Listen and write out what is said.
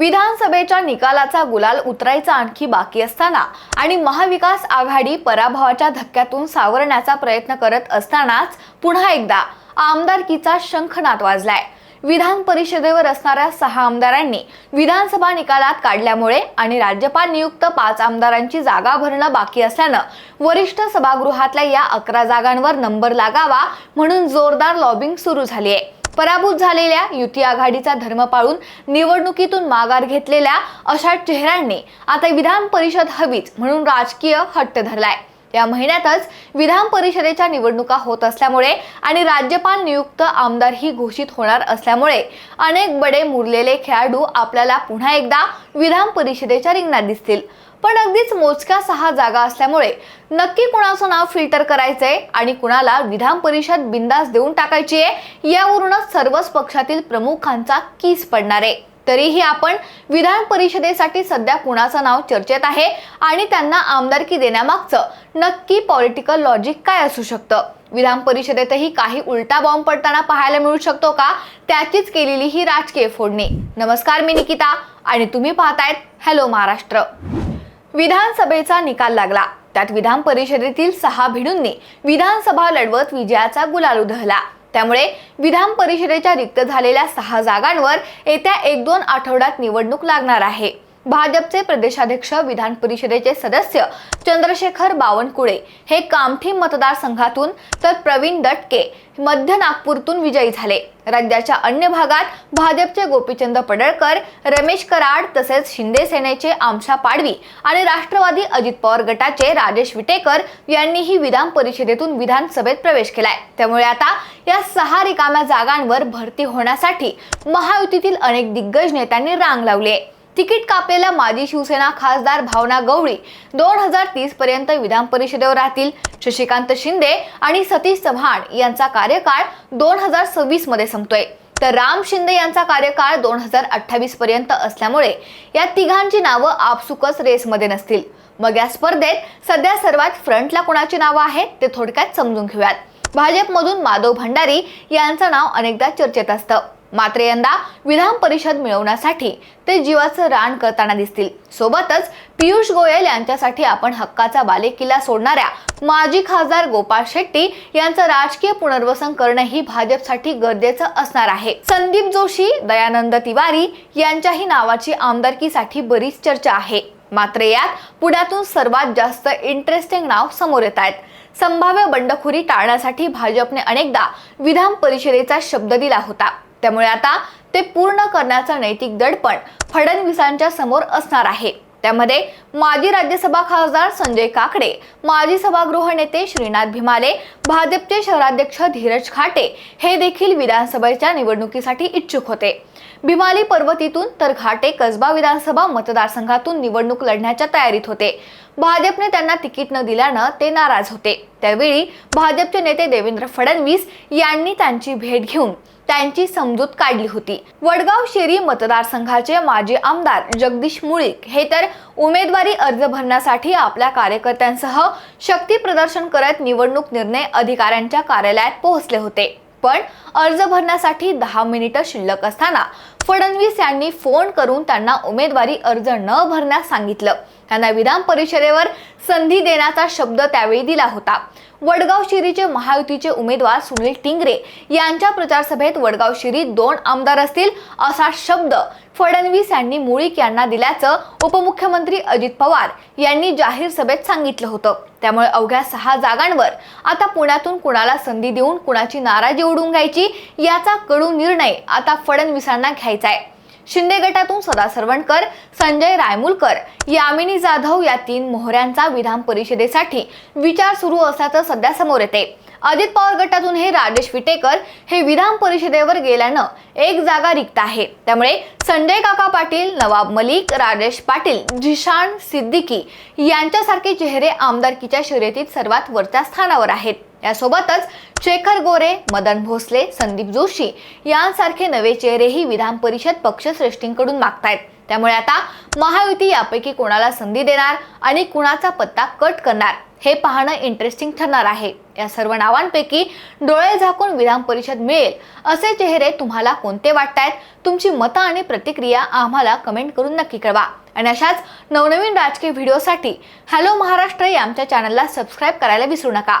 विधानसभेच्या निकालाचा गुलाल उतरायचा आणखी बाकी असताना आणि महाविकास आघाडी पराभवाच्या धक्क्यातून सावरण्याचा प्रयत्न करत असतानाच पुन्हा एकदा आमदारकीचा शंखनाद वाजलाय. विधान परिषदेवर असणाऱ्या सहा आमदारांनी विधानसभा निकालात काढल्यामुळे आणि राज्यपाल नियुक्त पाच आमदारांची जागा भरणं बाकी असल्यानं वरिष्ठ सभागृहातल्या या अकरा जागांवर नंबर लागावा म्हणून जोरदार लॉबिंग सुरू झाली आहे पराभूत झालेल्या युती आघाडीचा धर्म पाळून निवडणुकीतून माघार घेतलेल्या अशा चेहऱ्यांनी आता विधान परिषद हवीच म्हणून राजकीय हट्ट धरलाय. या महिन्यातच विधान परिषदेच्या निवडणुका होत असल्यामुळे आणि राज्यपाल नियुक्त आमदारही घोषित होणार असल्यामुळे अनेक बडे मुरलेले खेळाडू आपल्याला पुन्हा एकदा विधान परिषदेच्या रिंगणात दिसतील. पण अगदीच मोजक्या सहा जागा असल्यामुळे नक्की कुणाचं नाव फिल्टर करायचंय आणि कुणाला विधान परिषद बिंदास देऊन टाकायची आहे यावरूनच सर्वच पक्षातील प्रमुखांचा कीस पडणार आहे. तरीही आपण विधान परिषदेसाठी सध्या कुणाचं नाव चर्चेत आहे आणि त्यांना आमदारकी देण्यामागचं नक्की पॉलिटिकल लॉजिक काय असू शकतं? विधान परिषदेतही काही उलटा बॉम्ब पडताना पाहायला मिळू शकतो का? त्याचीच केलेली ही राजकीय फोडणी. नमस्कार मी निकिता आणि तुम्ही पाहतायत हॅलो महाराष्ट्र विधानसभेचा निकाल लागला. त्यात विधान परिषदेतील सहा भिडूंनी विधानसभा लढवत विजयाचा गुलाल उधळला त्यामुळे विधान परिषदेच्या रिक्त झालेल्या सहा जागांवर येत्या एक दोन आठवड्यात निवडणूक लागणार आहे. भाजपचे प्रदेशाध्यक्ष विधान परिषदेचे सदस्य चंद्रशेखर बावनकुळे हे कामठी मतदारसंघातून तर प्रवीण दटके मध्य नागपूरतून विजयी झाले. राज्याच्या अन्य भागात भाजपचे गोपीचंद पडळकर रमेश कराड तसेच शिंदे सेनेचे आमशा पाडवी आणि राष्ट्रवादी अजित पवार गटाचे राजेश विटेकर यांनीही विधान परिषदेतून विधानसभेत प्रवेश केलाय. त्यामुळे आता या सहा रिकाम्या जागांवर भरती होण्यासाठी महायुतीतील अनेक दिग्गज नेत्यांनी रांग लावली आहे. तिकीट कापलेल्या माजी शिवसेना खासदार भावना गवळी दोन हजार तीस पर्यंत विधान परिषदेवर राहतील. शशिकांत शिंदे आणि सतीश चव्हाण यांचा कार्यकाळ दोन हजार सव्वीसमध्ये संपतोय. तर राम शिंदे यांचा कार्यकाळ दोन हजार अठ्ठावीस पर्यंत असल्यामुळे या तिघांची नावं आपसुकच रेसमध्ये नसतील. मग या स्पर्धेत सध्या सर्वात फ्रंटला कोणाची नावं आहेत ते थोडक्यात समजून घेऊयात. भाजपमधून माधव भंडारी यांचं नाव अनेकदा चर्चेत असतं. मात्र यंदा विधान परिषद मिळवण्यासाठी ते जीवाचं रान करताना दिसतील. सोबतच पियुष गोयल यांच्यासाठी आपण हक्काचा बालेकिल्ला सोडणाऱ्या माजी खासदार गोपाळ शेट्टी यांचं राजकीय पुनर्वसन करणं ही भाजपसाठी गरजेचं असणार आहे. संदीप जोशी दयानंद तिवारी यांच्याही नावाची आमदारकीसाठी बरीच चर्चा आहे. मात्र यात पुण्यातून सर्वात जास्त इंटरेस्टिंग नाव समोर येत आहेत. संभाव्य बंडखोरी टाळण्यासाठी भाजपने अनेकदा विधान परिषदेचा शब्द दिला होता. त्यामुळे आता ते पूर्ण करण्याचं नैतिक दडपण फडणवीसांच्या समोर असणार आहे. त्यामध्ये माजी राज्यसभा खासदार संजय काकडे माजी सभागृह नेते श्रीनाथ भिमाले भाजपचे शहराध्यक्ष धीरज खाटे हे देखील विधानसभेच्या निवडणुकीसाठी इच्छुक होते. भिवाली पर्वतीतून तर घाटे कसबा विधानसभा मतदारसंघातून निवडणूक लढण्याच्या तयारीत होते. भाजपने त्यांना तिकीट न दिल्यानं ते नाराज होते. त्यावेळी भाजपचे नेते देवेंद्र फडणवीस यांनी त्यांची भेट घेऊन त्यांची समजूत काढली होती. वडगाव शेरी मतदारसंघाचे माजी आमदार जगदीश मुळीक हे तर उमेदवारी अर्ज भरण्यासाठी आपल्या कार्यकर्त्यांसह शक्ती प्रदर्शन करत निवडणूक निर्णय अधिकाऱ्यांच्या कार्यालयात पोहोचले होते. पण अर्ज भरण्यासाठी दहा मिनिटं शिल्लक असताना फडणवीस यांनी फोन करून त्यांना उमेदवारी अर्ज न भरण्यास सांगितलं. त्यांना विधान परिषदेवर संधी देण्याचा शब्द त्यावेळी दिला होता. वडगाव शिरीचे महायुतीचे उमेदवार सुनील टिंगरे यांच्या प्रचार सभेत वडगाव शिरीत दोन आमदार असतील असा शब्द फडणवीस यांनी मुळीक यांना दिल्याचं उपमुख्यमंत्री अजित पवार यांनी जाहीर सभेत सांगितलं होतं. त्यामुळे अवघ्या सहा जागांवर आता पुण्यातून कुणाला संधी देऊन कुणाची नाराजी ओढून घ्यायची याचा कडू निर्णय आता फडणवीसांना घ्यायचा आहे. शिंदे गटातून सदा सरवणकर संजय रायमुलकर यामिनी जाधव या तीन मोहऱ्यांचा विधान परिषदेसाठी विचार सुरू असल्याचं सध्या समोर येते. अजित पवार गटातून हे राजेश विटेकर हे विधान परिषदेवर गेल्यानं एक जागा रिक्त आहे. त्यामुळे संजय काका पाटील नवाब मलिक राजेश पाटील झिशान सिद्दीकी यांच्यासारखे चेहरे आमदारकीच्या शर्यतीत सर्वात वरच्या स्थानावर आहेत. यासोबतच शेखर गोरे मदन भोसले संदीप जोशी यांसारखे नवे चेहरेही विधान परिषद पक्षश्रेष्ठींकडून मागतायत. त्यामुळे आता महायुती यापैकी कोणाला संधी देणार आणि कुणाचा पत्ता कट करणार हे पाहणं इंटरेस्टिंग ठरणार आहे. या सर्व नावांपैकी डोळे झाकून विधान परिषद मिळेल असे चेहरे तुम्हाला कोणते वाटतायत? तुमची मतं आणि प्रतिक्रिया आम्हाला कमेंट करून नक्की कळवा. आणि अशाच नवनवीन राजकीय व्हिडिओसाठी हॅलो महाराष्ट्र या आमच्या चॅनलला सबस्क्राईब करायला विसरू नका.